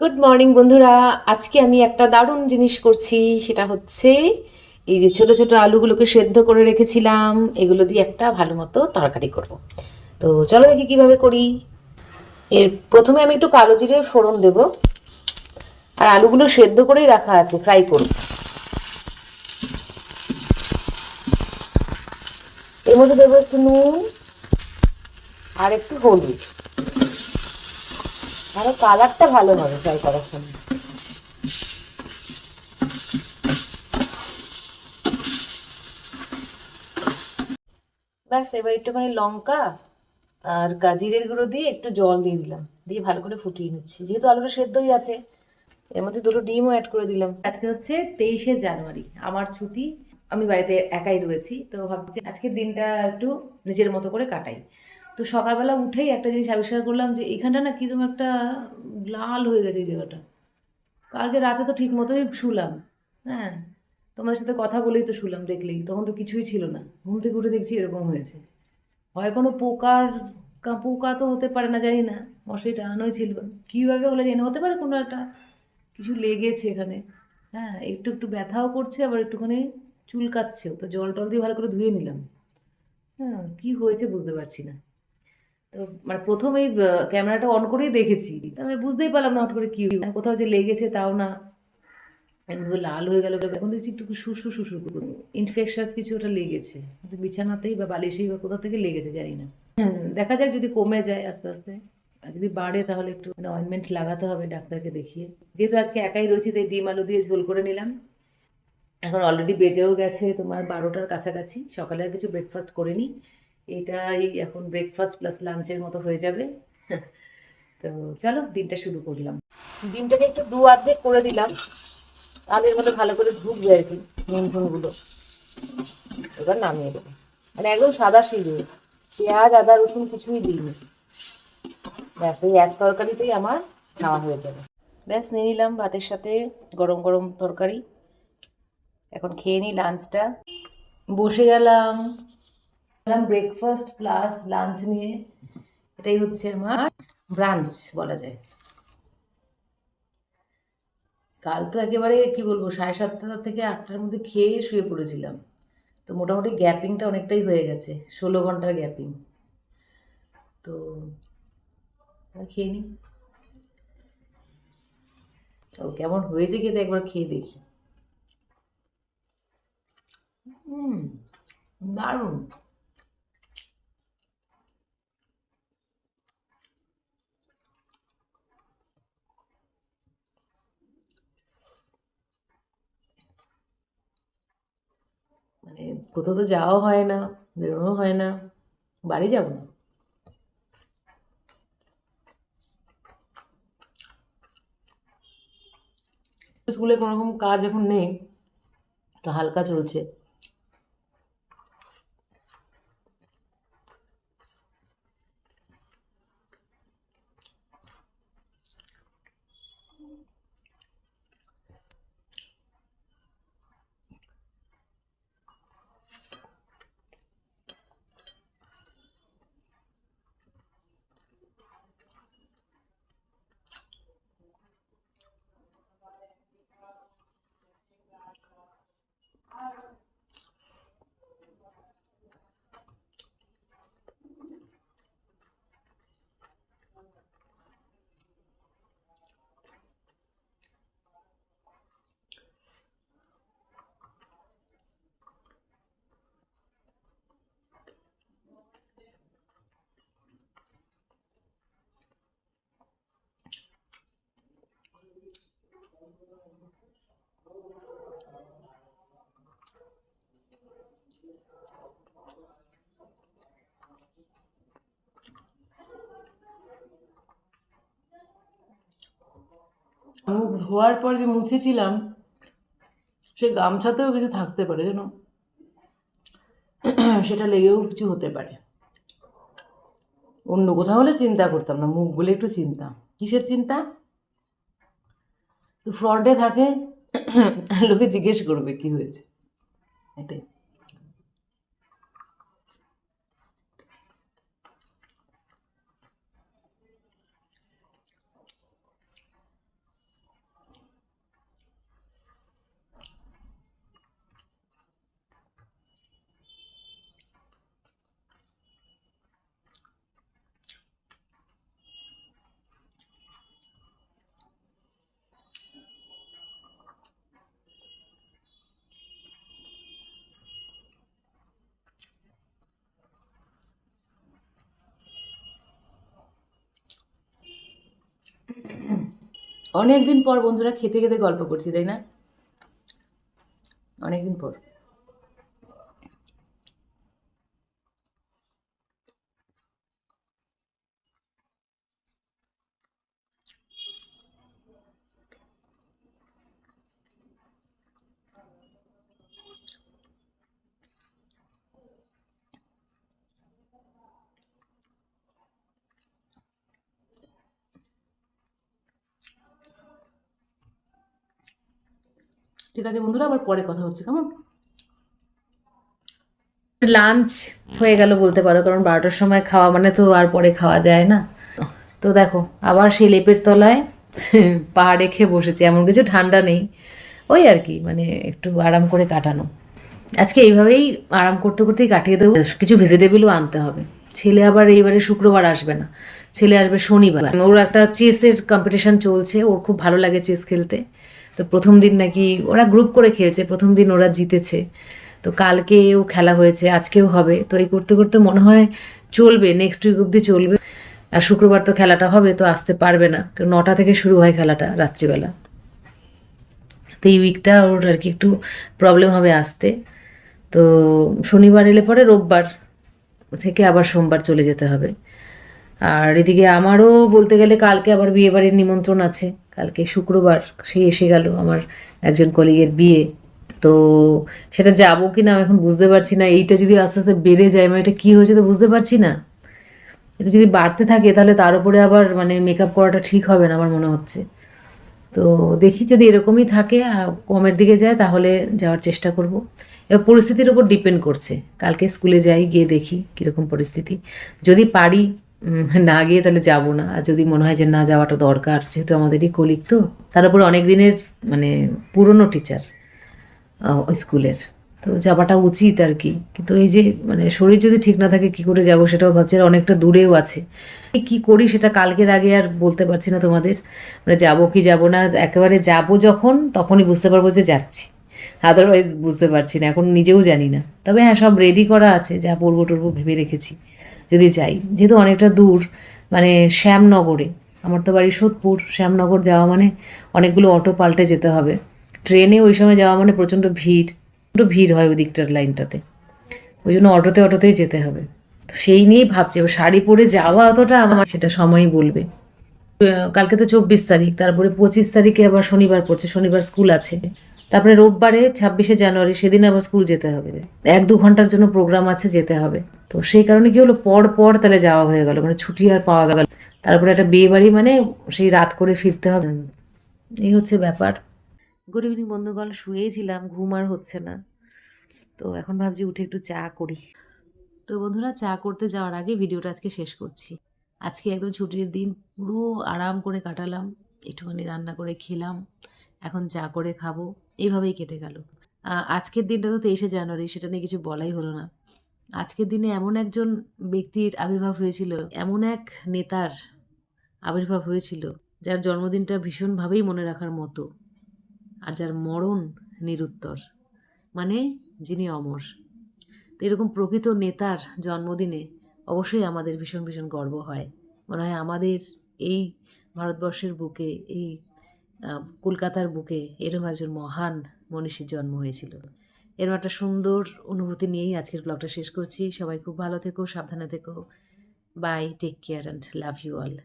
Good morning বন্ধুরা। আজকে আমি একটা দারুণ জিনিস করছি। সেটা হচ্ছে এই যে ছোট ছোট আলুগুলোকে সেদ্ধ করে রেখেছিলাম। এগুলো দিয়ে একটা ভালো মতো তরকারি করব। তো চলো দেখি কীভাবে করি। এর প্রথমে আমি একটু কালো জিরে ফোড়ন দেব। আর আলুগুলো সেদ্ধ করেই রাখা আছে, ফ্রাই করব। এর মধ্যে দেবো একটু নুন আর একটু হলুদ। আরও কালারটা ভালো হবে ফ্রাই করার সময় ব্যাস, এবার একটুখানি লঙ্কা আর গাজিরের গুঁড়ো দিয়ে একটু জল দিয়ে দিলাম। দিয়ে ভালো করে ফুটিয়ে নিচ্ছি। যেহেতু আলুটা সেদ্ধই আছে, এর মধ্যে দুটো ডিমও অ্যাড করে দিলাম। আজকে হচ্ছে তেইশে জানুয়ারি, আমার ছুটি। আমি বাড়িতে একাই রয়েছি, তো ভাবছি আজকের দিনটা একটু নিজের মতো করে কাটাই। তো সকালবেলা উঠেই একটা জিনিস আবিষ্কার করলাম যে এখানটা না কীরকম একটা লাল হয়ে গেছে এই জায়গাটা। কালকে রাতে তো ঠিক মতোই শুলাম হ্যাঁ? তোমাদের সাথে কথা বলেই তো শুলাম, দেখলেই। তখন তো কিছুই ছিল না। ঘুম থেকে উঠে দেখছি এরকম হয়েছে। হয় কোনো পোকার পোকা তো হতে পারে না, জানি না। মশারি টানানোই ছিল। কীভাবে হলে জানি হতে পারে কোনো একটা কিছু লেগেছে এখানে হ্যাঁ? একটু একটু ব্যথাও করছে, আবার একটুখানি চুলকাচ্ছেও। তো জল টল দিয়ে ভালো করে ধুয়ে নিলাম। হ্যাঁ কী হয়েছে বুঝতে পারছি না। তো মানে প্রথমেই ক্যামেরাটা অন করেই দেখেছি। আমি বুঝতেই পারলাম না হট করে কি কোথাও যে লেগেছে তাও না। লাল হয়ে গেল। এখন দেখছি একটু শুশু শুশু ইনফেকশাস কিছু ওটা লেগেছে। বিছানাতেই বা বালিশেই বা কোথাও থেকে লেগেছে জানি না। দেখা যাক যদি কমে যায় আস্তে আস্তে। আর যদি বাড়ে তাহলে একটু মানে অয়েনমেন্ট লাগাতে হবে ডাক্তারকে দেখিয়ে। যেহেতু আজকে একাই রয়েছি, তাই ডিম আলু দিয়ে ঝোল করে নিলাম। এখন অলরেডি বেজেও গেছে তোমার বারোটার কাছাকাছি। সকালে আর কিছু ব্রেকফাস্ট করে করিনি। এটাই এখন ব্রেকফাস্ট প্লাস লাঞ্চের মতো হয়ে যাবে। তো চলো, দিনটা শুরু করলাম। ডিমটাকে একটু দু অর্ধেক করে দিলাম। এর মধ্যে ভালো করে ঢুকবে আর কি নুন ফুনগুলো এবার নামিয়ে দেবো। মানে একদম সাদা সিঁড়ি। পেঁয়াজ, আদা, রসুন কিছুই দিইনি। ব্যাস, এই এক তরকারিতেই আমার খাওয়া হয়ে যাবে। ব্যাস, নিয়ে নিলাম ভাতের সাথে গরম গরম তরকারি। এখন খেয়ে নিই লাঞ্চটা বসে গেলাম। গেলাম ব্রেকফাস্ট প্লাস লাঞ্চ নিয়ে এটাই হচ্ছে আমার ব্রাঞ্চ বলা যায়। কাল তো একেবারে কি বলব, সাড়ে সাতটা থেকে আটটার মধ্যে খেয়ে শুয়ে পড়েছিলাম। তো মোটামুটি গ্যাপিংটা অনেকটাই হয়ে গেছে, ষোলো ঘণ্টার গ্যাপিং তো খেয়ে নিই ও কেমন হয়েছে খেতে একবার খেয়ে দেখি। হুম, দারুণ মানে কোথাও তো যাওয়া হয় না বেরোনো হয় না, বাড়ি যাব না। স্কুলে কোনো রকম কাজ এখন নেই, তো হালকা চলছে। মুখ ধোয়ার পর যে মুছেছিলাম, সে গামছাতেও কিছু থাকতে পারে, যেন সেটা লেগেও কিছু হতে পারে। অন্য কোথাও হলে চিন্তা করতাম না, মুখ বলে একটু চিন্তা কিসের চিন্তা? ফ্রন্টে থাকে, লোকে জিজ্ঞেস করবে কি হয়েছে। এটাই। অনেকদিন পর বন্ধুরা খেতে খেতে গল্প করছি তাই না? অনেকদিন পর। ঠিক আছে, বন্ধুরা, আবার পরে কথা হচ্ছে, কেমন? লাঞ্চ হয়ে গেল বলতে পারো, কারণ বারোটার সময় খাওয়া মানে তো আর পরে খাওয়া যায় না। তো দেখো, আবার সেই লেপের তলায় পা রেখে বসেছি, এমন কিছু ঠান্ডা নেই। ওই আর কি মানে একটু আরাম করে কাটানো। আজকে এইভাবেই আরাম করতে করতেই কাটিয়ে দেবো কিছু ভেজিটেবলও আনতে হবে। ছেলে আবার এইবারে শুক্রবার আসবে না, ছেলে আসবে শনিবার। ওর একটা চেসের কম্পিটিশন চলছে, ওর খুব ভালো লাগে চেস খেলতে। তো প্রথম দিন নাকি ওরা গ্রুপ করে খেলছে, প্রথম দিন ওরা জিতেছে। তো কালকেও খেলা হয়েছে, আজকেও হবে। তো এই করতে করতে মনে হয় চলবে নেক্সট উইক অবধি চলবে। আর শুক্রবার তো খেলাটা হবে, তো আসতে পারবে না। কারণ নটা থেকে শুরু হয় খেলাটা রাত্রিবেলা। তো এই উইকটা ওর আর কি একটু প্রবলেম হবে আসতে। তো শনিবার এলে পরে রোববার থেকে আবার সোমবার চলে যেতে হবে। আর এদিকে আমারও বলতে গেলে কালকে আবার বিয়ে বাড়ির নিমন্ত্রণ আছে। কালকে শুক্রবার সে এসে গেল আমার একজন কলিগের বিয়ে। তো সেটা যাব কি না এখন বুঝতে পারছি না। এইটা যদি আস্তে আস্তে বেড়ে যায় মানে এটা কী হয়েছে তো বুঝতে পারছি না। এটা যদি বাড়তে থাকে তাহলে তার উপরে আবার মানে মেকআপ করাটা ঠিক হবে না আমার মনে হচ্ছে। তো দেখি যদি এরকমই থাকে কমের দিকে যায় তাহলে যাওয়ার চেষ্টা করব। এবার পরিস্থিতির উপর ডিপেন্ড করছে। কালকে স্কুলে যাই, গিয়ে দেখি কীরকম পরিস্থিতি। যদি পারি না গিয়ে তাহলে যাব না। আর যদি মনে হয় যে না যাওয়াটা দরকার, যেহেতু আমাদেরই কলিগ তো, তার উপর অনেক দিনের মানে পুরনো টিচার স্কুলের। তো যাওয়াটা উচিত আর কি। কিন্তু এই যে মানে শরীর যদি ঠিক না থাকে, কি করে যাব সেটাও ভাবছি আর অনেকটা দূরেও আছে। কি করি সেটা কালকের আগে আর বলতে পারছি না তোমাদের। মানে যাব কি যাব না, একেবারে যাব যখন, তখনই বুঝতে পারব যে যাচ্ছি। আদারওয়াইজ বুঝতে পারছি না, এখন নিজেও জানি না। তবে হ্যাঁ সব রেডি করা আছে, যা পড়ব টরবো ভেবে রেখেছি। যদি যাই, যেহেতু অনেকটা দূর মানে শ্যামনগরে, আমার তো বাড়ি সোদপুর, শ্যামনগর যাওয়া মানে অনেকগুলো অটো পাল্টে যেতে হবে। ট্রেনে ওই সময় যাওয়া মানে প্রচণ্ড ভিড় প্রচণ্ড ভিড় হয় ওই দিকটার লাইনটাতে। ওই জন্য অটোতে অটোতেই যেতে হবে। তো সেই নিয়েই ভাবছি, এবার শাড়ি পরে যাওয়া অতটা আমার সেটা সময়ই বলবে। কালকে তো চব্বিশ তারিখ, তারপরে পঁচিশ তারিখে আবার শনিবার পড়ছে, শনিবার স্কুল আছে। তারপরে রোববারে ছাব্বিশে জানুয়ারি সেদিন আবার স্কুল যেতে হবে এক দু ঘণ্টার জন্য প্রোগ্রাম আছে, যেতে হবে। তো সেই কারণে কি হলো? পর পর তাহলে যাওয়া হয়ে গেল মানে ছুটি আর পাওয়া গেল তারপরে একটা বিয়ে বাড়ি মানে সেই রাত করে ফিরতে হবে। এই হচ্ছে ব্যাপার। গুড ইভিনিং বন্ধুগণ শুয়েছিলাম ঘুম আর হচ্ছে না। তো এখন ভাবছি উঠে একটু চা করি। তো বন্ধুরা, চা করতে যাওয়ার আগে ভিডিওটা আজকে শেষ করছি। আজকে একদম ছুটির দিন, পুরো আরাম করে কাটালাম। একটুখানি রান্না করে খেলাম। এখন চা করে খাব, এইভাবেই কেটে গেল। আজকের দিনটা তো তেইশে জানুয়ারি, সেটা নিয়ে কিছু বলাই হলো না। আজকের দিনে এমন একজন ব্যক্তির আবির্ভাব হয়েছিল, এমন এক নেতার আবির্ভাব হয়েছিল, যার জন্মদিনটা ভীষণভাবেই মনে রাখার মতো, আর যার মরণ নিরুত্তর মানে যিনি অমর। তো এরকম প্রকৃত নেতার জন্মদিনে অবশ্যই আমাদের ভীষণ ভীষণ গর্ব হয়। মনে হয় আমাদের এই ভারতবর্ষের বুকে, এই কলকাতার বুকে এরম একজন মহান মনীষীর জন্ম হয়েছিল। এরম একটা সুন্দর অনুভূতি নিয়েই আজকের ব্লগটা শেষ করছি। সবাই খুব ভালো থেকো, সাবধানে থেকো। Bye take care and love you all